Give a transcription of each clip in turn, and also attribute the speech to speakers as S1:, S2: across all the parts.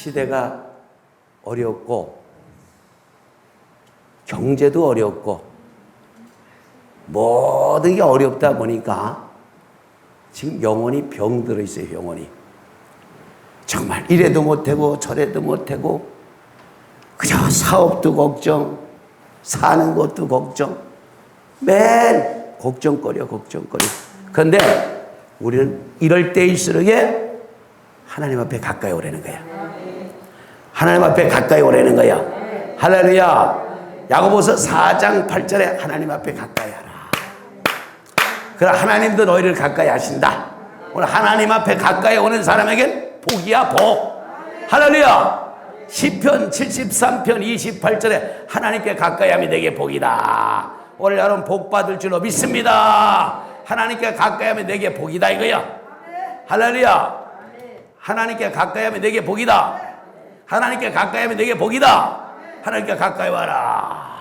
S1: 시대가 어렵고 경제도 어렵고 모든 게 어렵다 보니까 지금 영혼이 병들어 있어요, 영혼이. 정말 이래도 못하고 저래도 못하고 그저 사업도 걱정, 사는 것도 걱정, 매일 걱정거려, 걱정거려. 그런데 우리는 이럴 때일수록에 하나님 앞에 가까이 오라는 거야. 하나님 앞에 가까이 오라는 거야. 할렐루야. 야고보서 4장 8절에 하나님 앞에 가까이 하라. 그럼 하나님도 너희를 가까이 하신다. 오늘 하나님 앞에 가까이 오는 사람에겐 복이야, 복. 할렐루야. 10편 73편 28절에 하나님께 가까이 하면 내게 복이다. 오늘 여러분 복 받을 줄로 믿습니다. 하나님께 가까이 하면 내게 복이다 이거야. 할렐루야. 하나님께 가까이 하면 내게 복이다. 하나님께 가까이 하면 내게 복이다. 하나님께 가까이 와라.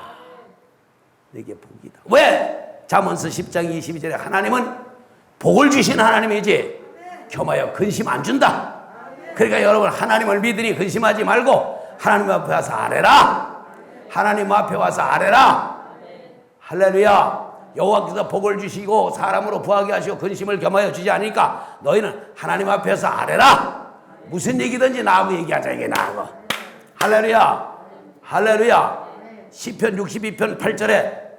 S1: 내게 복이다. 왜? 잠언서 10장 22절에 하나님은 복을 주신 하나님이지 겸하여 근심 안 준다. 그러니까 여러분 하나님을 믿으니 근심하지 말고 하나님 앞에 와서 아뢰라. 하나님 앞에 와서 아뢰라. 할렐루야. 여호와께서 복을 주시고 사람으로 부하게 하시고 근심을 겸하여 주지 않으니까 너희는 하나님 앞에서 아뢰라. 무슨 얘기든지 나하고 얘기하자 이게 나하고. 할렐루야. 할렐루야. 시편 62편 8절에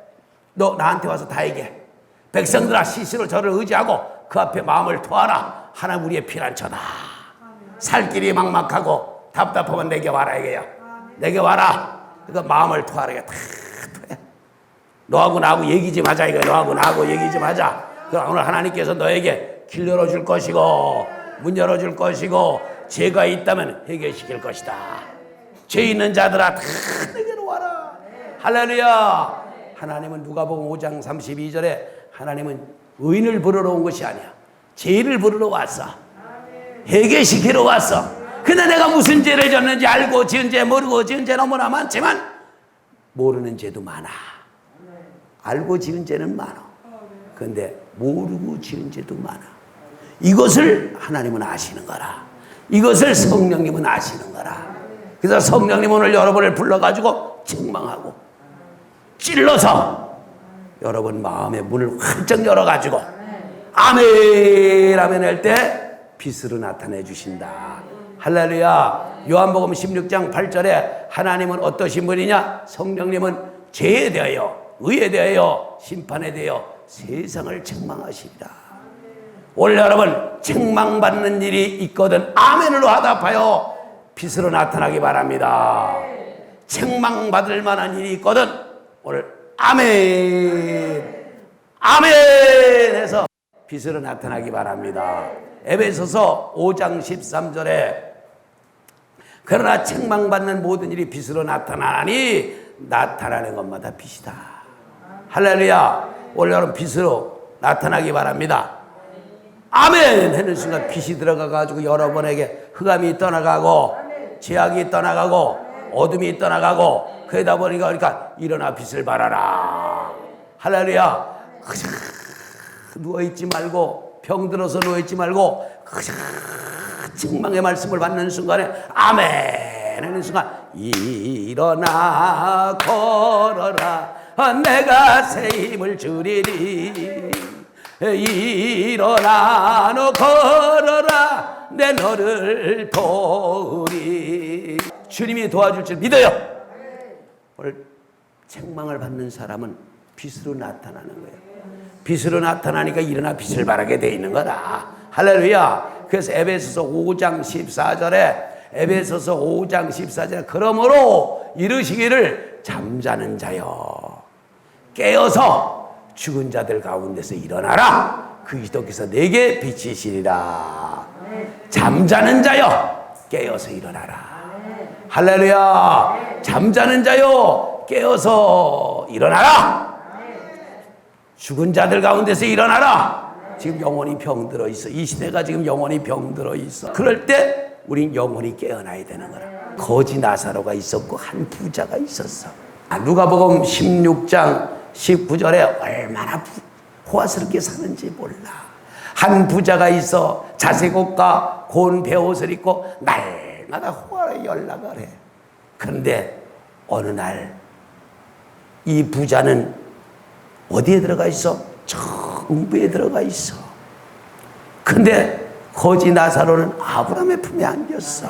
S1: 너 나한테 와서 다 얘기해. 백성들아 시시로 저를 의지하고 그 앞에 마음을 토하라. 하나님 우리의 피난처다. 살 길이 막막하고 답답하면 내게 와라 이게요. 내게 와라. 그러니까 마음을 토하라 이게 다 토해. 너하고 나하고 얘기 좀 하자 이거. 너하고 나하고 얘기 좀 하자. 오늘 하나님께서 너에게 길 열어줄 것이고 문 열어줄 것이고 죄가 있다면 해결시킬 것이다. 죄 있는 자들아 다 내게로 와라. 할렐루야. 하나님은 누가복음 5장 32절에 하나님은 의인을 부르러 온 것이 아니야. 죄를 부르러 왔어. 해결시키러 왔어. 근데 내가 무슨 죄를 졌는지 알고 지은 죄 모르고 지은 죄 너무나 많지만 모르는 죄도 많아. 알고 지은 죄는 많아. 근데 모르고 지은 죄도 많아. 이것을 하나님은 아시는 거라. 이것을 성령님은 아시는 거라. 그래서 성령님 오늘 여러분을 불러가지고 책망하고 찔러서 여러분 마음의 문을 활짝 열어가지고 아멘 아멘 할 때 빛으로 나타내 주신다. 할렐루야. 요한복음 16장 8절에 하나님은 어떠신 분이냐? 성령님은 죄에 대하여 의에 대하여 심판에 대하여 세상을 책망하시리라. 오늘 여러분 책망받는 일이 있거든 아멘으로 하답하여 빛으로 나타나기 바랍니다. 책망받을 만한 일이 있거든 오늘 아멘 아멘 해서 빛으로 나타나기 바랍니다. 에베소서 5장 13절에 그러나 책망받는 모든 일이 빛으로 나타나니 나타나는 것마다 빛이다. 할렐루야. 여러분 빛으로 나타나기 바랍니다. 아멘 하는 순간 빛이 들어가 가지고 여러분에게 흑암이 떠나가고 죄악이 떠나가고 어둠이 떠나가고 그러다 보니까 그러니까 일어나 빛을 발하라. 할렐루야. 그저 누워 있지 말고 병들어서 누워 있지 말고 책망의 말씀을 받는 순간에 아멘 하는 순간 일어나 걸어라 내가 새 힘을 주리리 일어나 너 걸어라. 내 너를 도우리. 주님이 도와줄 줄 믿어요. 오늘 책망을 받는 사람은 빛으로 나타나는 거예요. 빛으로 나타나니까 일어나 빛을 발하게 돼 있는 거다. 할렐루야. 그래서 에베소서 5장 14절에 에베소서 5장 14절에 그러므로 이르시기를 잠자는 자여. 깨어서 죽은 자들 가운데서 일어나라. 그리스도께서 내게 비치시리라. 잠자는 자여 깨어서 일어나라. 할렐루야. 잠자는 자여 깨어서 일어나라. 죽은 자들 가운데서 일어나라. 지금 영혼이 병들어 있어. 이 시대가 지금 영혼이 병들어 있어. 그럴 때 우린 영혼이 깨어나야 되는 거라. 거지 나사로가 있었고 한 부자가 있었어. 아, 누가복음 16장 19절에 얼마나 부- 호화스럽게 사는지 몰라. 한 부자가 있어 자색 옷과 고운 배옷을 입고 날 때마다 호화로 연락을 해. 그런데 어느 날 이 부자는 어디에 들어가 있어? 저 음부에 들어가 있어. 근데 거지 나사로는 아브라함의 품에 안겼어.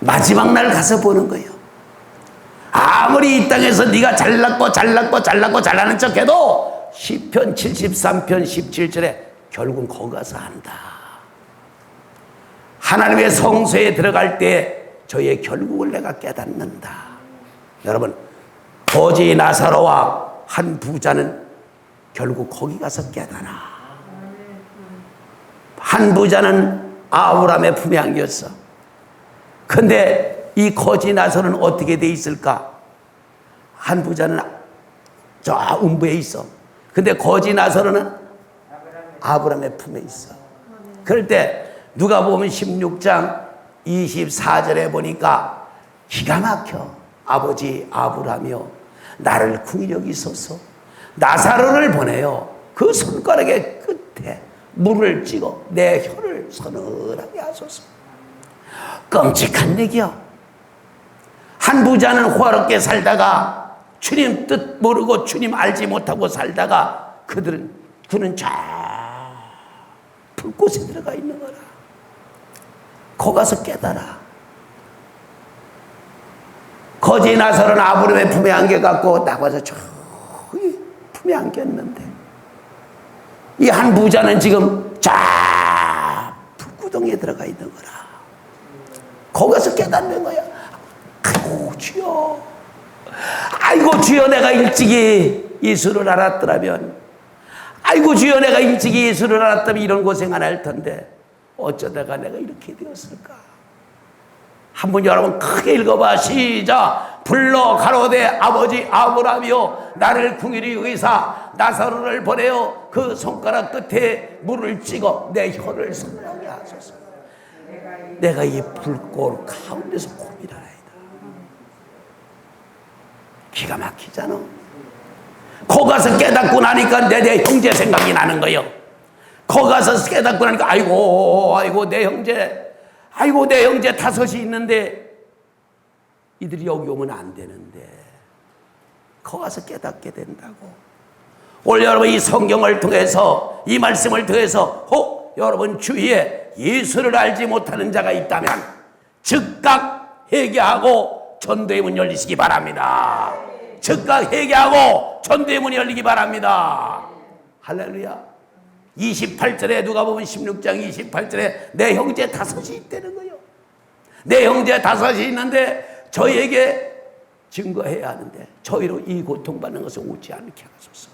S1: 마지막 날 가서 보는 거예요. 아무리 이 땅에서 네가 잘났고 잘났고 잘났고 잘나는 척해도 시편 73편 17절에 결국은 거기 가서 한다. 하나님의 성소에 들어갈 때 저의 결국을 내가 깨닫는다. 여러분 거지 나사로와 한 부자는 결국 거기 가서 깨달아. 한 부자는 아브라함의 품에 안겼어. 근데 이 거지 나서는 어떻게 돼 있을까? 한 부자는 저 음부에 있어. 근데 거지 나서는 아브라함의 품에 있어. 그럴 때 누가 보면 16장 24절에 보니까 기가 막혀. 아버지 아브라함이여 나를 궁히 여기소서. 나사로를 보내요. 그 손가락의 끝에 물을 찍어 내 혀를 서늘하게 하소서. 끔찍한 얘기요. 한 부자는 호화롭게 살다가 주님 뜻 모르고 주님 알지 못하고 살다가 그들은 그는 저 불꽃에 들어가 있는 거라. 거 가서 깨달아. 거지 나서는 아브라함의 품에 안겨갖고 나가서 저기 품에 안겼는데 이 한 부자는 지금 자 불구덩이에 들어가 있는 거라. 거기서 깨닫는 거야. 아이고 주여, 아이고 주여 내가 일찍이 예수를 알았더라면, 아이고 주여 내가 일찍이 예수를 알았다면 이런 고생 안 할 텐데. 어쩌다가 내가 이렇게 되었을까? 한번 여러분 크게 읽어봐. 시작. 불러 가로되 아버지 아브라함이여 나를 궁일이 의사 나사로를 보내어 그 손가락 끝에 물을 찍어 내 혀를 선하게 하소서. 내가 이 불꽃 가운데서 고민하나이다 기가 막히잖아. 거 가서 깨닫고 나니까 내, 내 형제 생각이 나는 거요. 거 가서 깨닫고 나니까 아이고 아이고 내 형제. 아이고 내 형제 다섯이 있는데 이들이 여기 오면 안 되는데. 거 가서 깨닫게 된다고. 오늘 여러분 이 성경을 통해서 이 말씀을 통해서 혹 여러분 주위에 예수를 알지 못하는 자가 있다면 즉각 회개하고 전도의 문 열리시기 바랍니다 즉각 회개하고 전도의 문이 열리기 바랍니다 할렐루야 28절에 누가 보면 16장 28절에 내 형제 다섯이 있다는 거예요. 내 형제 다섯이 있는데 저에게 증거해야 하는데 저희로 이 고통받는 것을 오지 않게 하소서.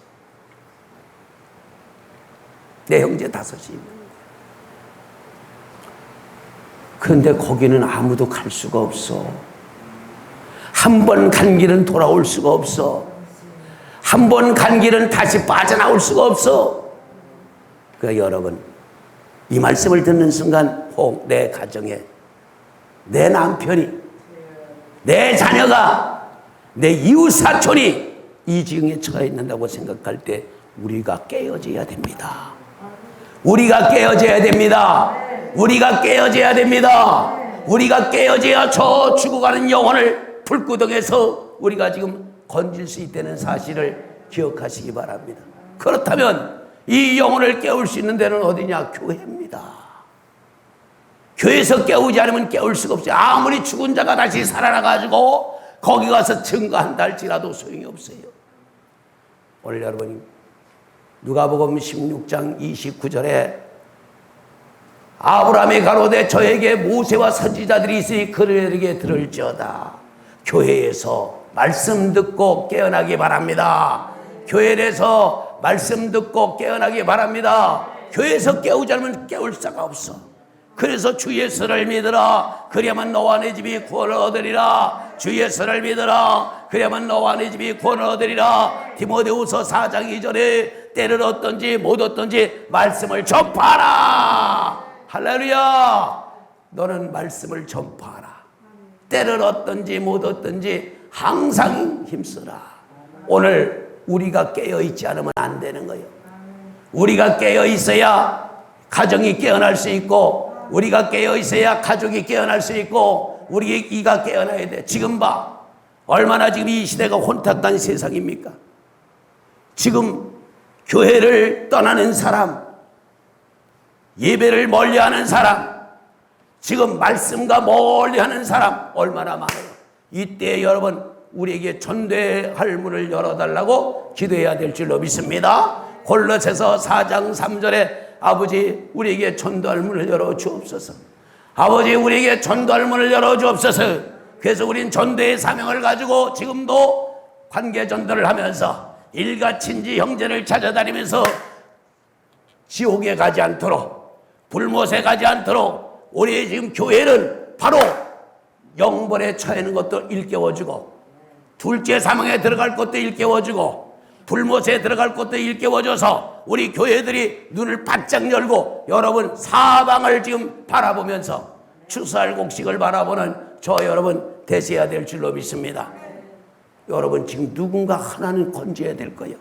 S1: 내 형제 다섯이 있는 거예요. 그런데 거기는 아무도 갈 수가 없어. 한 번 간 길은 돌아올 수가 없어. 한 번 간 길은 다시 빠져나올 수가 없어. 그 여러분 이 말씀을 듣는 순간 혹 내 가정에 내 남편이 내 자녀가 내 이웃 사촌이 이 지경에 처해 있는다고 생각할 때 우리가 깨어져야 됩니다. 우리가 깨어져야 됩니다. 우리가 깨어져야 됩니다. 우리가 깨어져야 저 죽어가는 영혼을 불구덩에서 우리가 지금 건질 수 있다는 사실을 기억하시기 바랍니다. 그렇다면 이 영혼을 깨울 수 있는 데는 어디냐? 교회입니다. 교회에서 깨우지 않으면 깨울 수가 없어요. 아무리 죽은 자가 다시 살아나가지고 거기 가서 증거한다 할지라도 소용이 없어요. 오늘 여러분이 누가복음 16장 29절에 아브라함이 가로되 저에게 모세와 선지자들이 있으니 그들에게 들을지어다. 교회에서 말씀 듣고 깨어나기 바랍니다. 교회에서 말씀 듣고 깨어나기 바랍니다. 교회에서 깨우지 않으면 깨울 수가 없어. 그래서 주 예수를 믿으라. 그래야만 너와 내 집이 구원을 얻으리라. 주 예수를 믿으라. 그래야만 너와 내 집이 구원을 얻으리라. 디모데후서 4장 2절에 때를 얻든지 못 얻든지 말씀을 전파하라. 할렐루야. 너는 말씀을 전파하라. 때를 얻든지 못 얻든지 항상 힘쓰라. 오늘 우리가 깨어 있지 않으면 안 되는 거예요. 우리가 깨어 있어야 가정이 깨어날 수 있고 우리가 깨어 있어야 가족이 깨어날 수 있고 우리 이가 깨어나야 돼. 지금 봐. 얼마나 지금 이 시대가 혼탁한 세상입니까? 지금 교회를 떠나는 사람, 예배를 멀리 하는 사람, 지금 말씀과 멀리 하는 사람 얼마나 많아요. 이때 여러분 우리에게 전도할 문을 열어달라고 기도해야 될 줄로 믿습니다. 골로새서 4장 3절에 아버지 우리에게 전도할 문을 열어 주옵소서. 아버지 우리에게 전도할 문을 열어 주옵소서. 그래서 우린 전도의 사명을 가지고 지금도 관계 전도를 하면서 일가 친지 형제를 찾아다니면서 지옥에 가지 않도록 불못에 가지 않도록 우리 지금 교회는 바로 영벌에 처해는 것도 일깨워주고 둘째 사망에 들어갈 것도 일깨워주고 불못에 들어갈 것도 일깨워줘서 우리 교회들이 눈을 바짝 열고 여러분 사방을 지금 바라보면서 추수할 곡식을 바라보는 저 여러분 되셔야 될 줄로 믿습니다. 여러분 지금 누군가 하나는 건져야 될 거예요.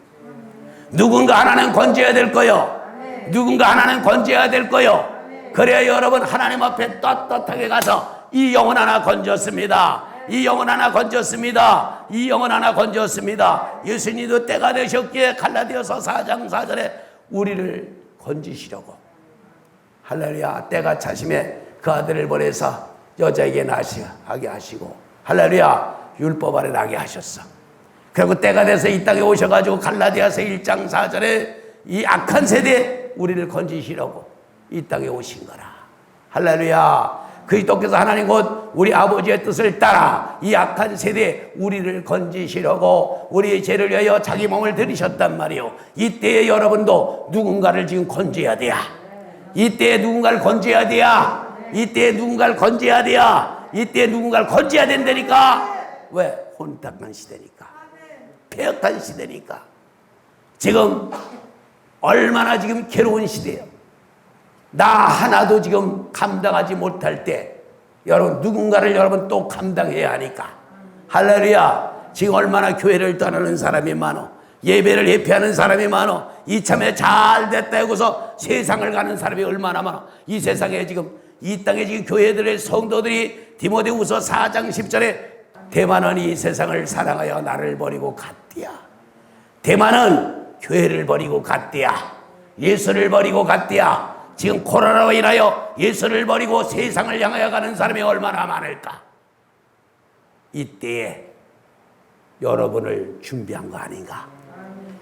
S1: 누군가 하나는 건져야 될 거예요. 누군가 하나는 건져야 될 거예요. 그래야 여러분 하나님 앞에 떳떳하게 가서 이 영혼 하나 건졌습니다. 이 영혼 하나 건졌습니다. 이 영혼 하나 건졌습니다. 예수님도 때가 되셨기에 갈라디아서 4장 4절에 우리를 건지시려고 할렐루야 때가 차심에 그 아들을 보내서 여자에게 나시하게 하시고 할렐루야 율법 아래 나게 하셨어. 그리고 때가 돼서 이 땅에 오셔가지고 갈라디아서 1장 4절에 이 악한 세대 우리를 건지시려고 이 땅에 오신 거라. 할렐루야. 그리스도께서 하나님 곧 우리 아버지의 뜻을 따라 이 악한 세대 우리를 건지시려고 우리의 죄를 위하여 자기 몸을 들이셨단 말이요. 이때에 여러분도 누군가를 지금 건져야 돼야. 이때에 누군가를 건져야 돼야. 이때에 누군가를 건져야 돼야. 이때에 누군가를 건져야 된다니까. 왜? 혼탁한 시대니까. 폐역한 시대니까. 지금 얼마나 지금 괴로운 시대예요. 나 하나도 지금 감당하지 못할 때 여러분 누군가를 여러분 또 감당해야 하니까. 할렐루야. 지금 얼마나 교회를 떠나는 사람이 많어. 예배를 예배하는 사람이 많어. 이참에 잘 됐다 하고서 세상을 가는 사람이 얼마나 많어. 이 세상에 지금 이 땅에 지금 교회들의 성도들이 디모데후서 4장 10절에 대만은 이 세상을 사랑하여 나를 버리고 갔디야. 대만은 교회를 버리고 갔디야. 예수를 버리고 갔디야 지금 코로나로 인하여 예수를 버리고 세상을 향하여 가는 사람이 얼마나 많을까? 이때에 여러분을 준비한 거 아닌가?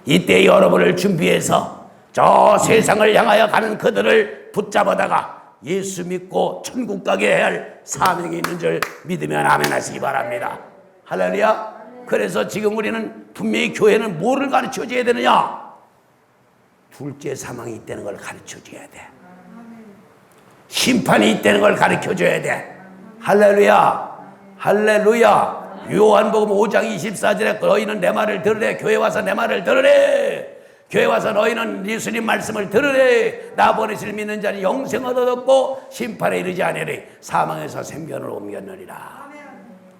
S1: 이때 여러분을 준비해서 저 세상을 향하여 가는 그들을 붙잡아다가 예수 믿고 천국 가게 해야 할 사명이 있는 줄 믿으면 아멘 하시기 바랍니다. 할렐루야. 그래서 지금 우리는 분명히 교회는 뭐를 가르쳐 줘야 되느냐? 둘째 사망이 있다는 걸 가르쳐 줘야 돼. 심판이 있다는 걸 가르쳐 줘야 돼. 할렐루야. 할렐루야. 요한복음 5장 24절에 너희는 내 말을 들으래. 교회 와서 내 말을 들으래. 교회 와서 너희는 예수님 말씀을 들으래. 나 보내실 믿는 자는 영생을 얻었고 심판에 이르지 않으리. 사망에서 생명으로 옮겼느니라.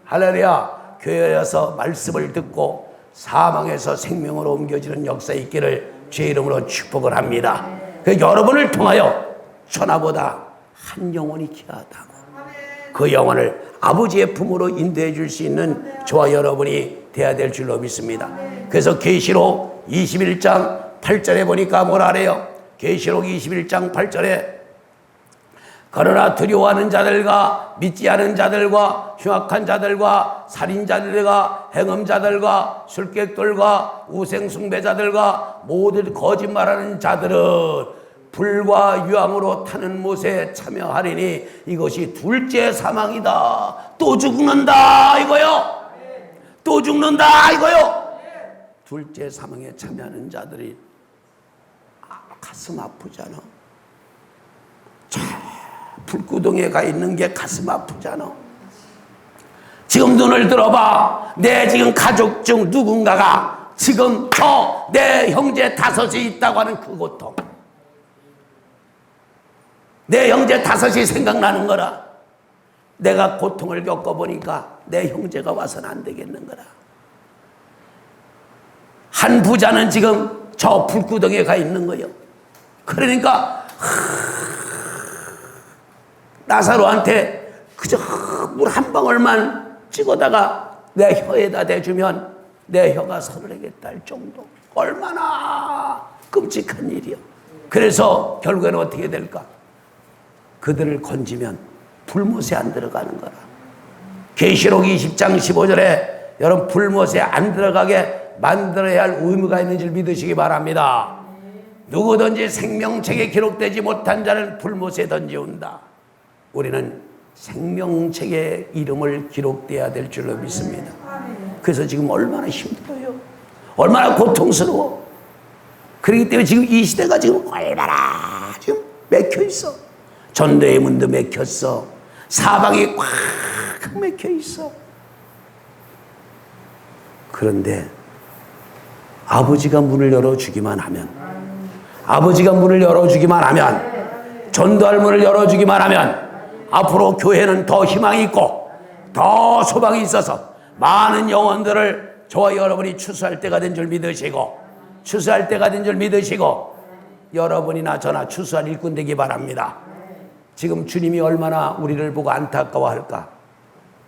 S1: 할렐루야. 교회에 와서 말씀을 듣고 사망에서 생명으로 옮겨지는 역사 있기를 제 이름으로 축복을 합니다. 그 여러분을 통하여 천하보다 한 영혼이 귀하다고. 그 영혼을 아버지의 품으로 인도해 줄 수 있는 저와 여러분이 돼야 될 줄로 믿습니다. 그래서 계시록 21장 8절에 보니까 뭐라 그래요? 계시록 21장 8절에 그러나 두려워하는 자들과 믿지 않은 자들과 흉악한 자들과 살인자들과 행음자들과 술객들과 우생숭배자들과 모든 거짓말하는 자들은 불과 유황으로 타는 못에 참여하리니 이것이 둘째 사망이다. 또 죽는다 이거요. 또 죽는다 이거요. 둘째 사망에 참여하는 자들이 아, 가슴 아프잖아. 저 불구덩이에 가 있는 게 가슴 아프잖아. 지금 눈을 들어봐. 내 지금 가족 중 누군가가 지금 저 내 형제 다섯이 있다고 하는 그 고통. 내 형제 다섯이 생각나는 거라. 내가 고통을 겪어보니까 내 형제가 와서는 안 되겠는 거라. 한 부자는 지금 저 불구덩이에 가 있는 거예요. 그러니까 나사로한테 그저 물 한 방울만 찍어다가 내 혀에다 대주면 내 혀가 서늘하겠다 할 정도. 얼마나 끔찍한 일이요. 그래서 결국에는 어떻게 될까? 그들을 건지면 불못에 안 들어가는 거라. 계시록 20장 15절에 여러분 불못에 안 들어가게 만들어야 할 의무가 있는 줄 믿으시기 바랍니다. 누구든지 생명책에 기록되지 못한 자는 불못에 던지온다. 우리는 생명책에 이름을 기록돼야 될 줄로 믿습니다. 그래서 지금 얼마나 힘들어요. 얼마나 고통스러워. 그렇기 때문에 지금 이 시대가 지금 얼마나 지금 맥혀 있어. 전도의 문도 맥혔어. 사방이 꽉 맥혀 있어. 그런데 아버지가 문을 열어주기만 하면, 아버지가 문을 열어주기만 하면, 전도할 문을 열어주기만 하면, 앞으로 교회는 더 희망이 있고, 더 소망이 있어서 많은 영혼들을 저와 여러분이 추수할 때가 된 줄 믿으시고, 추수할 때가 된 줄 믿으시고, 여러분이나 저나 추수할 일꾼 되기 바랍니다. 지금 주님이 얼마나 우리를 보고 안타까워할까?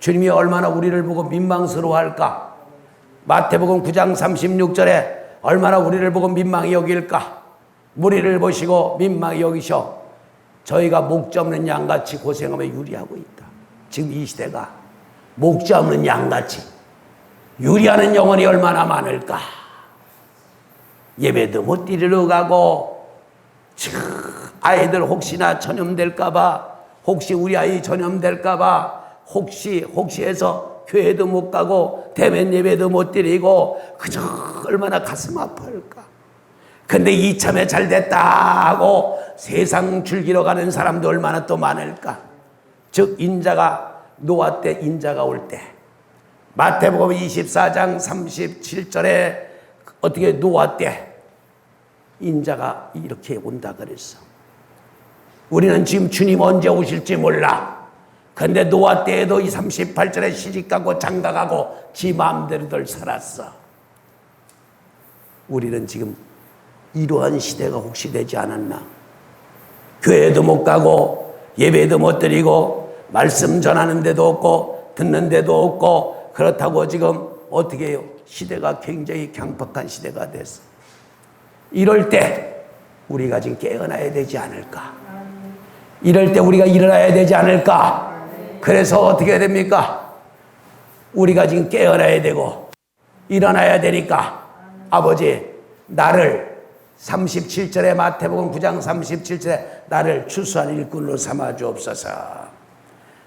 S1: 주님이 얼마나 우리를 보고 민망스러워할까? 마태복음 9장 36절에 얼마나 우리를 보고 민망히 여길까? 무리를 보시고 민망히 여기셔. 저희가 목자 없는 양같이 고생하며 유리하고 있다. 지금 이 시대가 목자 없는 양같이 유리하는 영혼이 얼마나 많을까? 예배도 못 드리러 가고, 참, 아이들 혹시나 전염될까봐, 혹시 우리 아이 전염될까봐, 혹시, 혹시 해서 교회도 못 가고, 대면 예배도 못 드리고, 그저 얼마나 가슴 아파할까? 근데 이참에 잘 됐다 하고 세상 즐기러 가는 사람도 얼마나 또 많을까? 즉, 인자가, 노아 때 인자가 올 때, 마태복음 24장 37절에 어떻게 노아 때 인자가 이렇게 온다 그랬어. 우리는 지금 주님 언제 오실지 몰라. 근데 노아 때에도 이 38절에 시집가고 장가가고 지 마음대로들 살았어. 우리는 지금 이러한 시대가 혹시 되지 않았나? 교회도 못 가고 예배도 못 드리고 말씀 전하는 데도 없고 듣는 데도 없고 그렇다고 지금 어떻게 해요? 시대가 굉장히 강박한 시대가 됐어. 이럴 때 우리가 지금 깨어나야 되지 않을까? 이럴 때 우리가 일어나야 되지 않을까? 그래서 어떻게 됩니까? 우리가 지금 깨어나야 되고 일어나야 되니까 아버지 나를 37절에 마태복음 9장 37절에 나를 추수한 일꾼으로 삼아 주옵소서.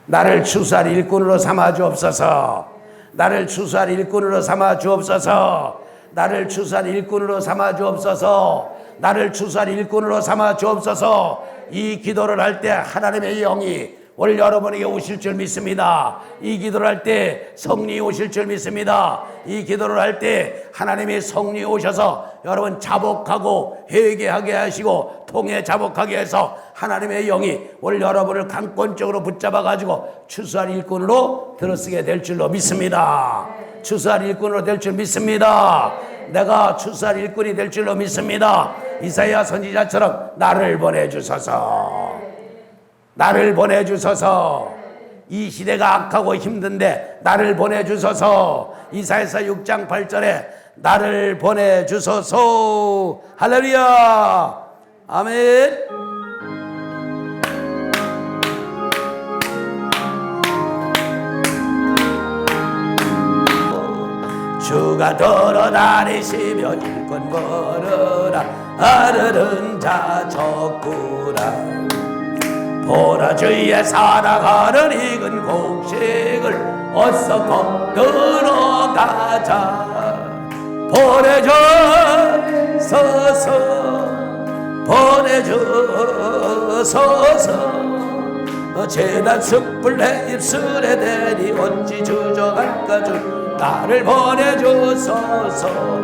S1: 나를 추수할 일꾼으로 삼아 주옵소서. 나를 추수할 일꾼으로 삼아 주옵소서. 나를 추수할 일꾼으로 삼아 주옵소서. 나를 추수할 일꾼으로 삼아 주옵소서. 이 기도를 할 때 하나님의 영이 오늘 여러분에게 오실 줄 믿습니다. 이 기도를 할 때 성령이 오실 줄 믿습니다. 이 기도를 할 때 하나님의 성령이 오셔서 여러분 자복하고 회개하게 하시고 통해 자복하게 해서 하나님의 영이 오늘 여러분을 강권적으로 붙잡아 가지고 추수할 일꾼으로 들어쓰게 될 줄로 믿습니다. 추수할 일꾼으로 될 줄 믿습니다. 내가 추수할 일꾼이 될 줄로 믿습니다. 이사야 선지자처럼 나를 보내 주소서. 나를 보내주소서. 이 시대가 악하고 힘든데 나를 보내주소서. 이사에서 6장 8절에 나를 보내주소서. 할렐루야. 아멘. 주가 돌아다니시며 일꾼 걸으라. 아르는 자 적구라 보라 주위에 살아가는 익은 곡식을 어서 거들어 가자. 보내주소서. 보내주소서. 재난 숯불에 입술에 대니 어찌 주저할까 주 나를 보내주소서